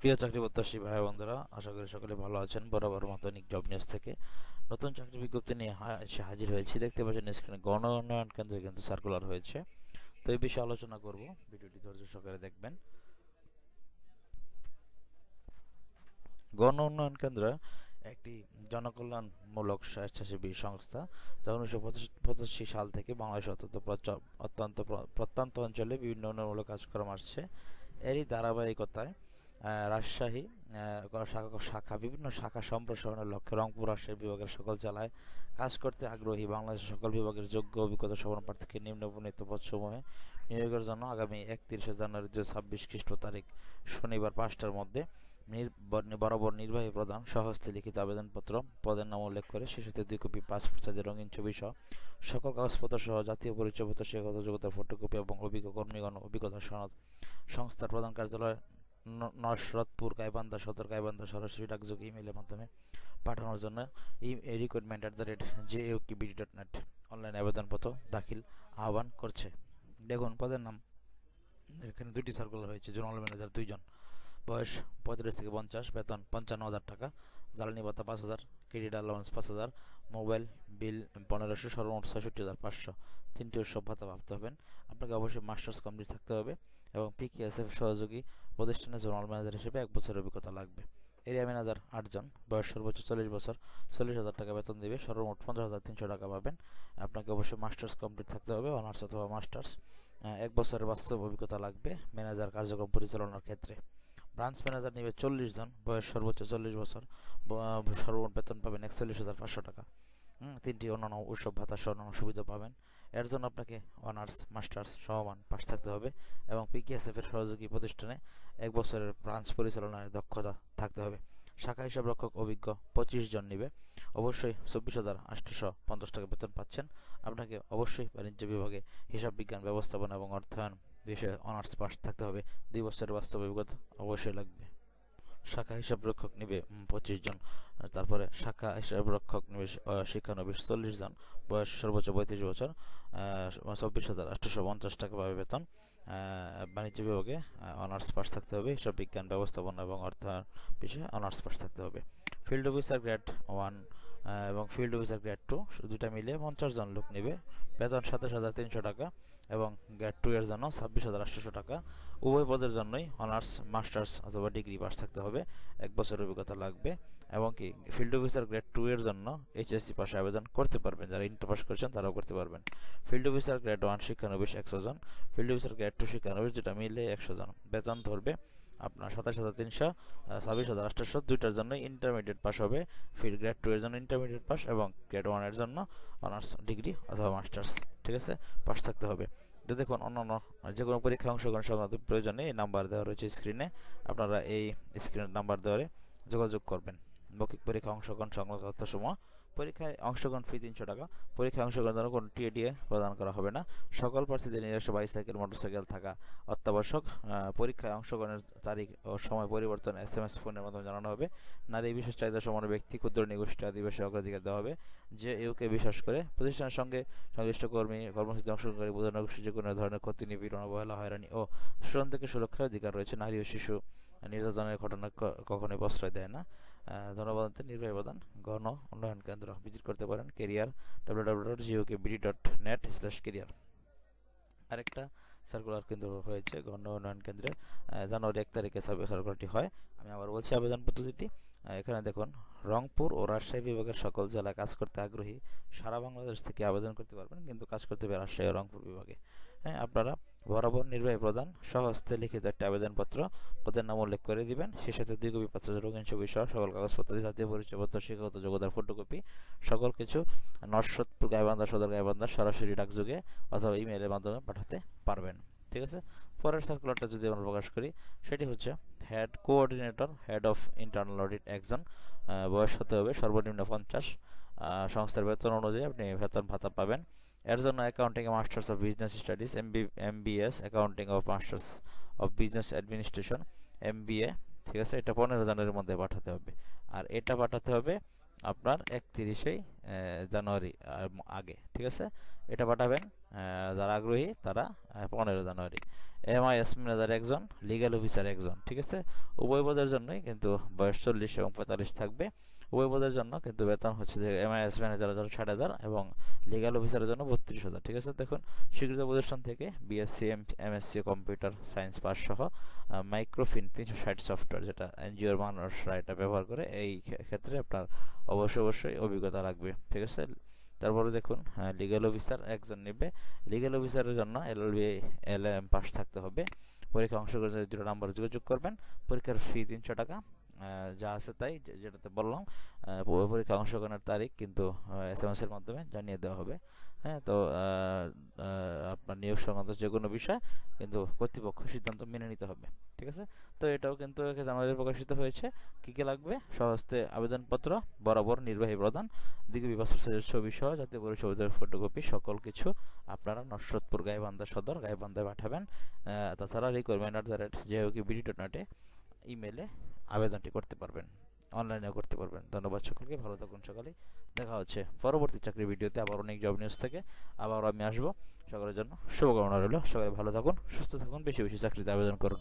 প্রিয় চাকরি প্রত্যাশী ভাই বন্ধুরা আশা করি সকলে ভালো আছেন বরাবর মতো নিক জব নিউজ থেকে। নতুন চাকরি বিজ্ঞপ্তি নিয়ে এসে হাজির হয়েছি। দেখতে পাচ্ছেন স্ক্রিনে গণ উন্নয়ন কেন্দ্রে কিন্তু সার্কুলার হয়েছে। তো এই বিষয়ে আলোচনা করব। ভিডিওটি ধৈর্য সহকারে দেখবেন। গণ উন্নয়ন কেন্দ্র একটি জনকল্যাণমূলক স্বেচ্ছাসেবী সংস্থা যা উনিশশো পঁচাশি সাল থেকে বাংলাদেশ অত্যন্ত অত্যন্ত প্রত্যন্ত অঞ্চলে বিভিন্ন উন্নয়নমূলক কাজকর্ম আসছে। এরই ধারাবাহিকতায় রাজশাহী শাখা শাখা, বিভিন্ন শাখা সম্প্রসারণের লক্ষ্যে রংপুর, রাজশাহী বিভাগের সকল জেলায় কাজ করতে আগ্রহী বাংলাদেশের সকল বিভাগের যোগ্য অভিজ্ঞতা সম্পন্ন প্রার্থীকে নিম্ন উপনীত পদসমূহে নিয়োগের জন্য আগামী একত্রিশে জানুয়ারি দু ছাব্বিশ খ্রিস্ট তারিখ শনিবার পাঁচটার মধ্যে বরাবর নির্বাহী প্রধান সহস্তে লিখিত আবেদনপত্র, পদের নাম উল্লেখ করে শিশুতে দুই কপি পাসপোর্ট সাইজের রঙিন ছবি সহ সকল কাগজপত্র সহ জাতীয় পরিচয়পত্র, শিক্ষাগত যোগ্যতার ফটোকপি এবং অভিজ্ঞ কর্মীগণ অভিজ্ঞতা সনদ সংস্থার প্রধান কার্যালয় নসরতপুর, গাইবান্ধা সদর, গাইবান্ধা সরাসরি ডাকযোগ ইমেলের মাধ্যমে পাঠানোর জন্য এই recruitment at the rate J U কি বিডি ডট নেট অনলাইন আবেদনপত্র দাখিল আহ্বান করছে। দেখুন, পদের নাম। এখানে দুটি সার্কুলার হয়েছে জোনাল ম্যানেজার দুইজন। বয়স পঁয়ত্রিশ থেকে পঞ্চাশ, বেতন পঞ্চান্ন হাজার টাকা। জ্বালানি ভাতা পাঁচ হাজার ক্রেডিট অ্যালাউন্স পাঁচ হাজার মোবাইল বিল পনেরোশো, সর্বমোট ছয়ষট্টি হাজার পাঁচশো। তিনটি উৎসব ভাতা প্রাপ্ত হবেন। আপনাকে অবশ্যই মাস্টার্স কমপ্লিট থাকতে হবে। এবং পিকেএসএফ সহযোগী প্রতিষ্ঠানে জোনাল ম্যানেজার হিসেবে এক বছরের অভিজ্ঞতা লাগবে। এরিয়া ম্যানেজার আটজন, বয়স সর্বোচ্চ চল্লিশ বছর, চল্লিশ হাজার টাকা বেতন দেবে, সর্বমোট পঞ্চাশ হাজার তিনশো টাকা পাবেন। আপনাকে অবশ্যই মাস্টার্স কমপ্লিট থাকতে হবে, অনার্স অথবা মাস্টার্স। এক বছরের বাস্তব অভিজ্ঞতা লাগবে ম্যানেজার কার্যক্রম পরিচালনার ক্ষেত্রে। ব্রাঞ্চ ম্যানেজার নেবে চল্লিশ জন, বয়স সর্বোচ্চ চল্লিশ বছর সর্বমোট বেতন পাবেন একচল্লিশ হাজার পাঁচশো টাকা। তিনটি অন্যান্য উৎসব ভাতা সহ অন্যান্য সুবিধা পাবেন। এর জন্য আপনাকে অনার্স মাস্টার্স সমমান পাশ থাকতে হবে এবং পিকেএসএফ এর সহযোগী প্রতিষ্ঠানে এক বছরের ব্রাঞ্চ পরিচালনার দক্ষতা থাকতে হবে। শাখা হিসাব রক্ষক অভিজ্ঞ পঁচিশ জন নিবে। অবশ্যই চব্বিশ হাজার আটশোশো পঞ্চাশ টাকা বেতন পাচ্ছেন। আপনাকে অবশ্যই বাণিজ্য বিভাগে হিসাব বিজ্ঞান ব্যবস্থাপনা এবং অর্থায়ন বিষয়ে অনার্স পাস থাকতে হবে। দুই বছরের বাস্তব অভিজ্ঞতা অবশ্যই লাগবে। শাখা হিসাব রক্ষক নিবে পঁচিশ জন। তারপরে শাখা হিসাব রক্ষক নিবে শিক্ষানবিশ চল্লিশ জন। বয়স সর্বোচ্চ পঁয়ত্রিশ বছর চব্বিশ হাজার আটশোশো পঞ্চাশ টাকা পাবে বেতন। বাণিজ্য বিভাগে অনার্স পাস থাকতে হবে। হিসাব বিজ্ঞান ব্যবস্থাপনা এবং অর্থায়ন বিষয়ে অনার্স পাস থাকতে হবে। ফিল্ড অফিসার গ্রেড ওয়ান এবং ফিল্ড অফিসার গ্রেড টু দুটা মিলিয়ে পঞ্চাশ জন লোক নেবে। বেতন সাতাশ হাজার তিনশো টাকা। এবং গ্রেড টু এর জন্য ছাব্বিশ হাজার আটশোশো টাকা। উভয় পদের জন্যই অনার্স মাস্টার্স অথবা ডিগ্রি পাস থাকতে হবে। এক বছরের অভিজ্ঞতা লাগবে এবং কি ফিল্ড অফিসার গ্রেড টু এর জন্য এইচএসসি পাশে আবেদন করতে পারবেন। যারা ইন্টার পাস করেছেন তারাও করতে পারবেন। ফিল্ড অফিসার গ্রেড ওয়ান শিক্ষানবিশ একশো জন। ফিল্ড অফিসার গ্রেড টু শিক্ষানবিশ যেটা মিলে একশো জন। বেতন ধরবে আপনার সাতাশ হাজার তিনশো ছাব্বিশ হাজার আটশোশো দুইটার জন্য ইন্টারমিডিয়েট পাস হবে। ফিল্ড গ্রেড টু এর জন্য ইন্টারমিডিয়েট পাস এবং গ্রেড ওয়ানের জন্য অনার্স ডিগ্রি অথবা মাস্টার্স ঠিক আছে? পাস থাকতে হবে। তো দেখুন, অন্যান্য যে কোনো পরীক্ষায় অংশগ্রহণ সংক্রান্ত প্রয়োজনে এই নাম্বার দেওয়া রয়েছে স্ক্রিনে আপনারা এই স্ক্রিনের নাম্বার দেওয়ারে যোগাযোগ করবেন। মৌখিক পরীক্ষা অংশগ্রহণ সংক্রান্ত তথ্যসমূহ পরীক্ষায় অংশগ্রহণ ফি তিনশো টাকা। পরীক্ষায় অংশগ্রহণ জন্য কোনো টিএডিএ প্রদান করা হবে না। সকল প্রার্থীদের নিজস্ব বাইসাইকেল মোটরসাইকেল থাকা অত্যাবশ্যক। পরীক্ষায় অংশগ্রহণের তারিখ ও সময় পরিবর্তন এস এম এস ফোনের মাধ্যমে জানানো হবে। নারী বিশেষ চাহিদা সমান ব্যক্তি, ক্ষুদ্র নিগোষ্ঠী আদিবাসী অগ্রাধিকার দেওয়া হবে। যে ইউকে বিশ্বাস করে, প্রতিষ্ঠানের সঙ্গে সংশ্লিষ্ট কর্মী, কর্মসূচিতে অংশগ্রহণকারী বোঝানোর যে কোনো ধরনের ক্ষতি, নিপীড়ন, অবহেলা, হয়রানি ও শোষণ থেকে সুরক্ষার অধিকার রয়েছে। নারী ও শিশু নির্যাতনের ঘটনা কখনোই প্রশ্রয় দেয় না। ধন্যবাদ নির্বাহী প্রধান, গণ উন্নয়ন কেন্দ্র ভিজিট করতে পারেন career W W dot GOK BD dot net slash career আরেকটা সার্কুলার কিন্তু হয়েছে, গণ উন্নয়ন কেন্দ্রে জানুয়ারি এক তারিখে সার্কুলারটি হয়। আমি আবার বলছি আবেদন পদ্ধতিটি এখানে দেখুন, রংপুর ও রাজশাহী বিভাগের সকল জেলায় কাজ করতে আগ্রহী সারা বাংলাদেশ থেকে আবেদন করতে পারবেন, কিন্তু কাজ করতে হবে রাজশাহী ও রংপুর বিভাগে। হ্যাঁ আপনারা বরাবর নির্বাহী প্রধান সহস্তে লিখিত একটি আবেদনপত্র পদের নাম উল্লেখ করে দিবেন। সে সাথে দুই কপি পাত্র, রঙিন ছবি সহ সকল কাগজপত্র, জাতীয় পরিচয়পত্র, শিক্ষাগত যোগ্যতার ফটোকপি, সকল কিছু নরসদপুর গাইবান্ধা সদর গাইবান্ধা সরাসরি ডাকযোগে অথবা ইমেলের মাধ্যমে পাঠাতে পারবেন। ঠিক আছে? পরের সার্কুলারটা যদি আমরা প্রকাশ করি, সেটি হচ্ছে head coordinator, head of internal audit একজন বয়স হতে হবে সর্বনিম্ন পঞ্চাশ। সংস্থার বেতন অনুযায়ী আপনি বেতন ভাতা পাবেন। এর জন্য accounting masters of business studies MB MBS accounting of masters of business administration MBA ঠিক আছে? এটা পনেরো জানুয়ারির মধ্যে পাঠাতে হবে। আর এটা পাঠাতে হবে আপনার একত্রিশে জানুয়ারি আগে, ঠিক আছে? এটা পাঠাবেন যারা আগ্রহী তারা পনেরো জানুয়ারি। এম আই এস ম্যানেজার একজন লিগ্যাল অফিসার একজন, ঠিক আছে? উভয় পদের জন্যই কিন্তু বয়স চল্লিশ এবং পঁয়তাল্লিশ থাকবে। উভয় পদের জন্য, কিন্তু বেতন হচ্ছে যে এম আই এস ম্যানেজারের জন্য ষাট হাজার এবং লিগ্যাল অফিসারের জন্য বত্রিশ হাজার। ঠিক আছে? দেখুন, স্বীকৃত প্রতিষ্ঠান থেকে BSc M MSc computer science pass সহ মাইক্রোফিন তিনশো ষাট সফটওয়্যার যেটা এনজিওর মানুষরা এটা ব্যবহার করে, এই ক্ষেত্রে আপনার অবশ্যই অবশ্যই অভিজ্ঞতা লাগবে। ঠিক আছে? তারপরে দেখুন হ্যাঁ লিগ্যাল অফিসার একজন নেবে। লিগ্যাল অফিসারের জন্য LLB L B L M pass থাকতে হবে। পরীক্ষা অংশগ্রহণ দুটো নাম্বার যোগাযোগ করবেন। পরীক্ষার ফি তিনশো টাকা। যা আছে তাই যেটাতে বললাম পরীক্ষা অংশগ্রহণের তারিখ কিন্তু এস এম এর মাধ্যমে জানিয়ে দেওয়া হবে। হ্যাঁ তো আপনার নিয়োগ সংক্রান্ত যে কোনো বিষয় কিন্তু কর্তৃপক্ষ সিদ্ধান্ত মেনে নিতে হবে, ঠিক আছে? তো এটাও কিন্তু জানুয়ারি প্রকাশিত হয়েছে। কী কী লাগবে? সহস্তে আবেদনপত্র, বরাবর নির্বাহী প্রধান দিকে বিভাগ ছবি সহ জাতীয় পরিষদের ফটোকপি সকল কিছু আপনারা নসরতপুর গাইবান্ধা সদর, গাইবান্ধায় পাঠাবেন। তাছাড়া রিকোয়ারমেন্ট অ্যাট দ্য রেট যেহেতু বিডি ডট ইমেলে আবেদনটি করতে পারবেন অনলাইনেও করতে পারবেন। ধন্যবাদ সকলকে, ভালো থাকুন সকালে। দেখা হচ্ছে পরবর্তী চাকরি ভিডিওতে আবার অনেক জব নিউজ থেকে। আবার আমি আসব। সকলের জন্য শুভকামনা রইল। সবাই ভালো থাকুন, সুস্থ থাকুন, বেশি বেশি চাকরিতে আবেদন করুন।